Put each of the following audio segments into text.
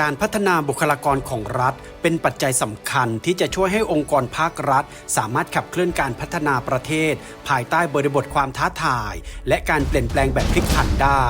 การพัฒนาบุคลากรของรัฐ เป็นปัจจัยสำคัญที่จะช่วยให้องค์กรภาครัฐ สามารถขับเคลื่อนการพัฒนาประเทศ ภายใต้บริบทความท้าทาย และการเปลี่ยนแปลงแบบพลิกผันได้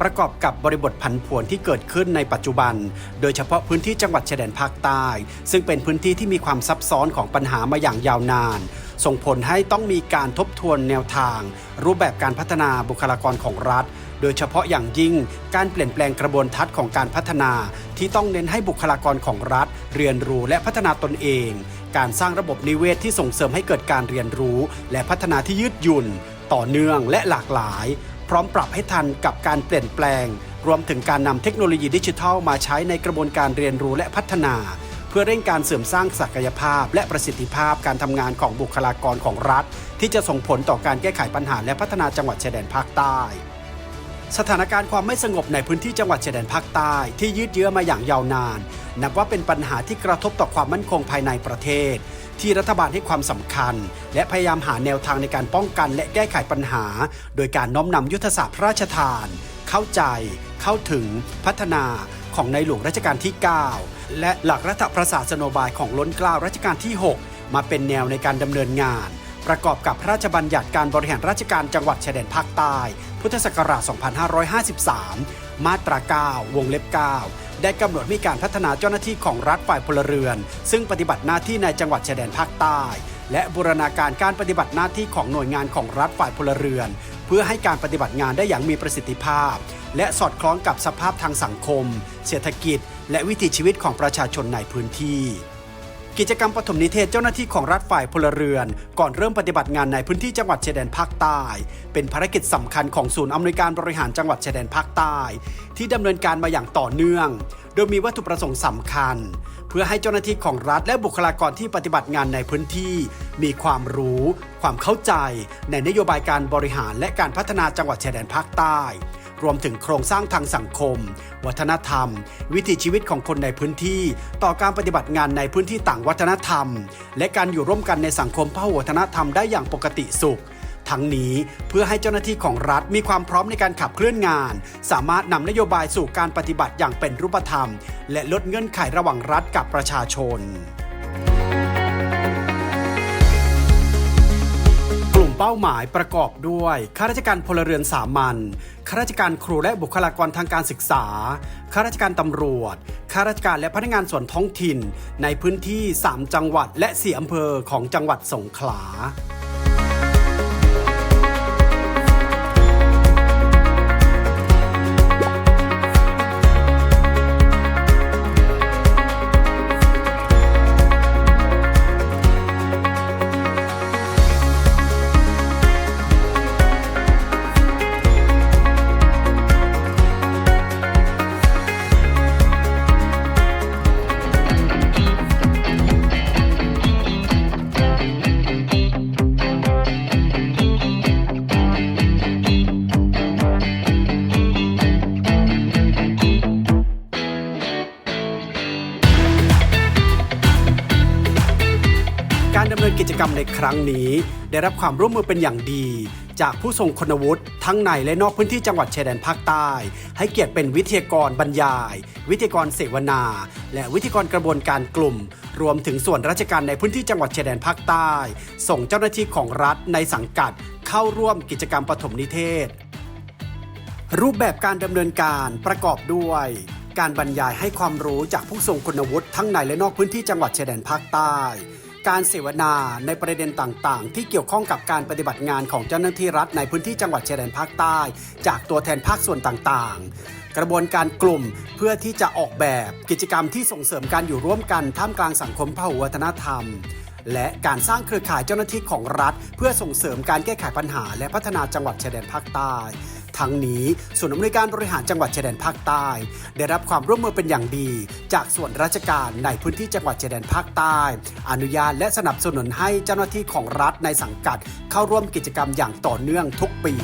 ประกอบกับบริบทผันผวนที่เกิดขึ้นในปัจจุบัน โดยเฉพาะพื้นที่จังหวัดชายแดนภาคใต้ ซึ่งเป็นพื้นที่ที่มีความซับซ้อนของปัญหามาอย่างยาวนานส่งผลให้ต้องมีการทบทวนแนวทาง รูปแบบการพัฒนาบุคลากรของรัฐ โดยเฉพาะอย่างยิ่งการเปลี่ยนแปลงกระบวนทัศน์ของการพัฒนา ที่ต้องเน้นให้บุคลากรของรัฐ เรียนรู้และพัฒนาตนเอง การสร้างระบบนิเวศที่ส่งเสริมให้เกิดการเรียนรู้ และพัฒนาที่ยืดหยุ่น ต่อเนื่องและหลากหลาย พร้อมปรับให้ทันกับการเปลี่ยนแปลง รวมถึงการนำเทคโนโลยีดิจิทัลมาใช้ในกระบวนการเรียนรู้และพัฒนาเพื่อเร่งการเสริมสร้างศักยภาพ และประสิทธิภาพการทำงานของบุคลากรของรัฐ ที่จะส่งผลต่อการแก้ไขปัญหาและพัฒนาจังหวัดชายแดนภาคใต้ สถานการณ์ความไม่สงบในพื้นที่จังหวัดชายแดนภาคใต้ที่ยืดเยื้อมาอย่างยาวนาน นับว่าเป็นปัญหาที่กระทบต่อความมั่นคงภายในประเทศ ที่รัฐบาลให้ความสำคัญ และพยายามหาแนวทางในการป้องกันและแก้ไขปัญหา โดยการน้อมนำยุทธศาสตร์พระราชทาน เข้าใจ เข้าถึง พัฒนาของในหลวงรัชกาลที่ 9 และหลักรัฐประศาสนบายของล้นเกล้ารัชกาลที่ 6 มาเป็นแนวในการดำเนินงาน ประกอบกับพระราชบัญญัติการบริหารราชการจังหวัดชายแดนภาคใต้ พุทธศักราช 2553 มาตรา 9 วงเล็บ 9 ได้กำหนดมีการพัฒนาเจ้าหน้าที่ของรัฐฝ่ายพลเรือน ซึ่งปฏิบัติหน้าที่ในจังหวัดชายแดนภาคใต้ และบูรณาการการปฏิบัติหน้าที่ของหน่วยงานของรัฐฝ่ายพลเรือน เพื่อให้การปฏิบัติงานได้อย่างมีประสิทธิภาพ และสอดคล้องกับสภาพทางสังคม เศรษฐกิจ และวิถีชีวิตของประชาชนในพื้นที่ กิจกรรมปฐมนิเทศเจ้าหน้าที่ของรัฐฝ่ายพลเรือน ก่อนเริ่มปฏิบัติงานในพื้นที่จังหวัดชายแดนภาคใต้ เป็นภารกิจสำคัญของศูนย์อำนวยการบริหารจังหวัดชายแดนภาคใต้ ที่ดำเนินการมาอย่างต่อเนื่อง โดยมีวัตถุประสงค์สำคัญ เพื่อให้เจ้าหน้าที่ของรัฐและบุคลากรที่ปฏิบัติงานในพื้นที่ มีความรู้ ความเข้าใจ ในนโยบายการบริหารและการพัฒนาจังหวัดชายแดนภาคใต้ รวมถึงโครงสร้างทางสังคม วัฒนธรรม วิถีชีวิตของคนในพื้นที่ ต่อการปฏิบัติงานในพื้นที่ต่างวัฒนธรรม และการอยู่ร่วมกันในสังคมพหุวัฒนธรรมได้อย่างปกติสุขทั้งนี้เพื่อให้เจ้าหน้าที่ของรัฐมีความพร้อมในการขับเคลื่อนงาน สามารถนำนโยบายสู่การปฏิบัติอย่างเป็นรูปธรรม และลดเงื่อนไขระหว่างรัฐกับประชาชน เป้าหมายประกอบด้วยข้าราชการพลเรือนสามัญข้าราชการครูและบุคลากรทางการศึกษาข้าราชการตำรวจข้าราชการและพนักงานส่วนท้องถิ่น ในพื้นที่ 3 จังหวัดและ4อำเภอของจังหวัดสงขลา เนินกิจกรรมในครั้งนี้ ได้รับความร่วมมือเป็นอย่างดี จากผู้ทรงคุณวุฒิทั้งในและนอกพื้นที่จังหวัดชายแดนภาคใต้ ให้เกียรติเป็นวิทยากรบรรยาย วิทยากรเสวนา และวิทยากรกระบวนการกลุ่ม รวมถึงส่วนราชการในพื้นที่จังหวัดชายแดนภาคใต้ ส่งเจ้าหน้าที่ของรัฐในสังกัด เข้าร่วมกิจกรรมปฐมนิเทศ รูปแบบการดำเนินการประกอบด้วยการบรรยายให้ความรู้จากผู้ทรงคุณวุฒิทั้งในและนอกพื้นที่จังหวัดชายแดนภาคใต้ การเสวนาในประเด็นต่างๆ ที่เกี่ยวข้องกับการปฏิบัติงานของเจ้าหน้าที่รัฐในพื้นที่จังหวัดชายแดนภาคใต้ จากตัวแทนภาคส่วนต่างๆ กระบวนการกลุ่มเพื่อที่จะออกแบบกิจกรรมที่ส่งเสริมการอยู่ร่วมกันท่ามกลางสังคมพหุวัฒนธรรม และการสร้างเครือข่ายเจ้าหน้าที่ของรัฐ เพื่อส่งเสริมการแก้ไขปัญหา และพัฒนาจังหวัดชายแดนภาคใต้ั้งนี้ส่วนอำนวยการบริหารจังหวัดชายแดนภาคใต้ ได้รับความร่วมมือเป็นอย่างดี จากส่วนราชการในพื้นที่จังหวัดชายแดนภาคใต้ อนุญาตและสนับสนุนให้เจ้าหน้าที่ของรัฐในสังกัด เข้าร่วมกิจกรรมอย่างต่อเนื่องทุกปี